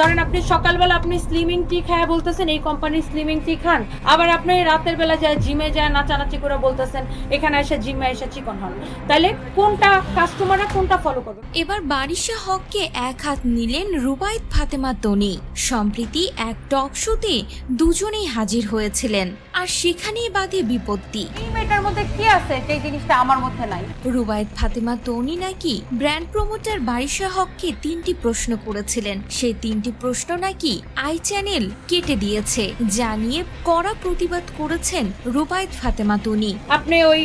ধরেন আপনি সকালবেলা আপনি স্লিমিং টি খায় বলতেছেন, এই কোম্পানির স্লিমিং টি খান। আবার আপনি রাতের বেলা যায় জিমে যায় নাচানাচি করে বলতেছেন, এখানে এসে জিমে এসে চিকন হন তাহলে কোনটা কাস্টমাররা কোনটা ফলো করবে? এবার বারিশা হককে এক হাত নিলেন রুবাইত ফাতেমা তনি সম্প্রীতি এক টক শোতে দুজনেই হাজির হয়েছিলেন। আর সেখানেই বাধে বিপত্তি। এই মেয়েটার মধ্যে কি আছে? সেই জিনিসটা আমার মধ্যে নাই। রুবায়েত ফাতেমা তনি নাকি ব্র্যান্ড প্রমোটার বারিশা হককে তিনটি প্রশ্ন করেছিলেন। সেই তিনটি প্রশ্ন নাকি আই চ্যানেল কেটে দিয়েছে যা নিয়ে কড়া প্রতিবাদ করেছেন রুবায়েত ফাতেমা তনি। আপনি ওই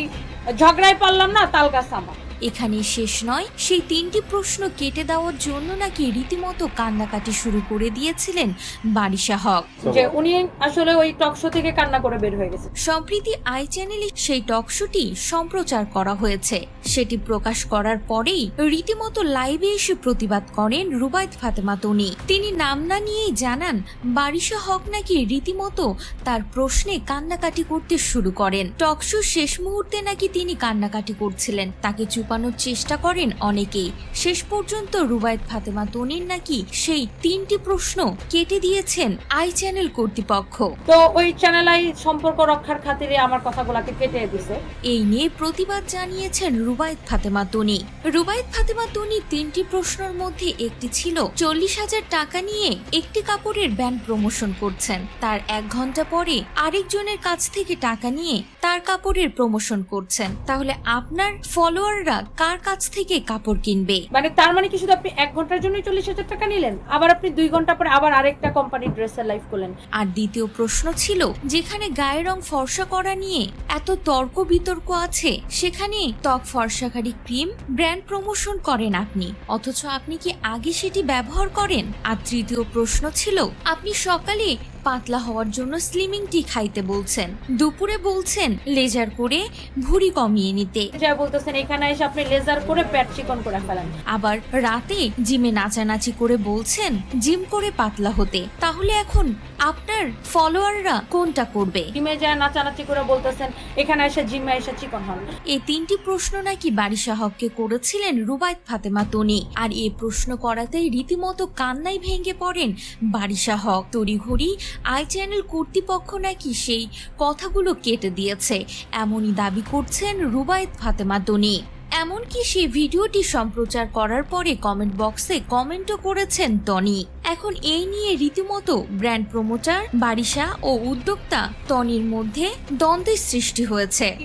ঝগড়ায় পারলাম না তাল গাছ আমার। এখানে শেষ নয় সেই তিনটি প্রশ্ন কেটে দেওয়ার জন্য নাকি রীতিমতো কান্নাকাটি শুরু করে দিয়েছিলেন বারিশা হক। যে উনি আসলে ওই টক শো থেকে কান্না করে বের হয়ে গেছে। সম্প্রীতি আই চ্যানেলে সেই টক শোটি সম্প্রচার করা হয়েছে। সেটি প্রকাশ করার পরেই রীতিমতো লাইভে এসে প্রতিবাদ করেন রুবায়ত ফাতেমা তনি। তিনি নাম না নিয়েই জানান বারিশা হক নাকি রীতিমতো তার প্রশ্নে কান্নাকাটি করতে শুরু করেন। টক শো শেষ মুহূর্তে নাকি তিনি কান্নাকাটি করছিলেন তাকে চুপানোর চেষ্টা করেন অনেকেই। শেষ পর্যন্ত রুবায়ত ফাতেমা তনির নাকি সেই তিনটি প্রশ্ন কেটে দিয়েছেন আই চ্যানেল কর্তৃপক্ষ। তো ওই চ্যানেল আই সম্পর্ক রক্ষার খাতিরে আমার কথাগুলোকে কেটে দিছে। এই নিয়ে প্রতিবাদ জানিয়েছেন রুবায়েত ফাতেমা তনি। রুবায়েত ফাতেমা তনি তিনটি প্রশ্নের মধ্যে একটি ছিল চল্লিশ হাজার টাকা নিয়ে একটি কাপড়ের ব্যান্ড প্রমোশন করছেন। তার এক ঘণ্টা পরে আরেকজনের কাছ থেকে টাকা নিয়ে তার কাপড়ের প্রমোশন করছেন? তাহলে আপনার ফলোয়াররা কার কাছ থেকে কাপড় কিনবে? মানে তার মানে কি শুধু আপনি এক ঘণ্টার জন্যই চল্লিশ হাজার টাকা নিলেন? আবার আপনি দুই ঘণ্টা পরে আবার আরেকটা কোম্পানির ড্রেসের লাইভ করলেন। আর দ্বিতীয় প্রশ্ন ছিল যেখানে গায়ের রং ফর্সা করা নিয়ে এত তর্ক বিতর্ক আছে সেখানে ত্বক ফর্সাকারী ক্রিম ব্র্যান্ড প্রমোশন করেন আপনি। অথচ আপনি কি আগে সেটি ব্যবহার করেন? আর তৃতীয় প্রশ্ন ছিল আপনি সকালে পাতলা হওয়ার জন্য স্লিমিং টি খাইতে বলছেন। দুপুরে বলছেন লেজার করে ভুঁড়ি কমিয়ে নিতে। যা বলতেছেন এখানে এসে আপনি লেজার করে প্যাট চিকন করে ফেলেন। আবার রাতে জিমে নাচানাচি করে বলছেন জিম করে পাতলা হতে তাহলে এখন আপনার ফলোয়াররা কোনটা করবে? জিমে যা নাচানাচি করে বলতেছেন এখানে এসে জিমে এসে চিকন হন। এই তিনটি প্রশ্ন নাকি বারিশা হককে করেছিলেন রুবায়ত ফাতেমা তনি। আর এই প্রশ্ন করাতেই রীতিমতো কান্নায় ভেঙে পড়েন বারিশা হক। তড়িঘড়ি আই চ্যানেল কর্তৃপক্ষ নাকি সেই কথাগুলো কেটে দিয়েছে। এমনই দাবি করছেন রুবায়ত ফাতেমা তনি এমনকি সেই ভিডিওটি সম্প্রচার করার পরে কমেন্ট বক্সে কমেন্টও করেছেন টনি এখন এই নিয়ে রীতিমতো ব্র্যান্ড প্রমোটার, বারিশা ও উদ্যোক্তা টনির মধ্যে দ্বন্দ্বের সৃষ্টি হয়েছে।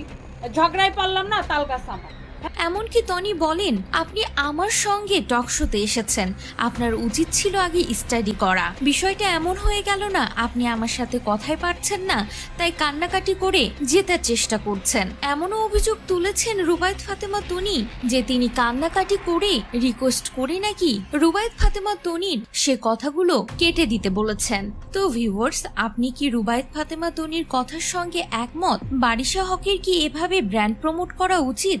ঝগড়ায় পারলাম না তাল গাছ আমার। এমনকি টনি বলেন, আপনি আমার সঙ্গে টক শোতে এসেছেন। আপনার উচিত ছিল আগে স্টাডি করা। বিষয়টা এমন হয়ে গেল না, আপনি আমার সাথে কথাই পারছেন না, তাই কান্নাকাটি করে জেতার চেষ্টা করছেন। এমনও অভিযোগ তুলেছেন রুবায়ত ফাতেমা তনি যে তিনি কান্নাকাটি করে রিকোয়েস্ট করে নাকি রুবায়ত ফাতেমা তনির সে কথাগুলো কেটে দিতে বলেছেন। তো ভিউয়ার্স আপনি কি রুবায়ত ফাতেমা তনির কথার সঙ্গে একমত? বারিশা হকের কি এভাবে ব্র্যান্ড প্রমোট করা উচিত?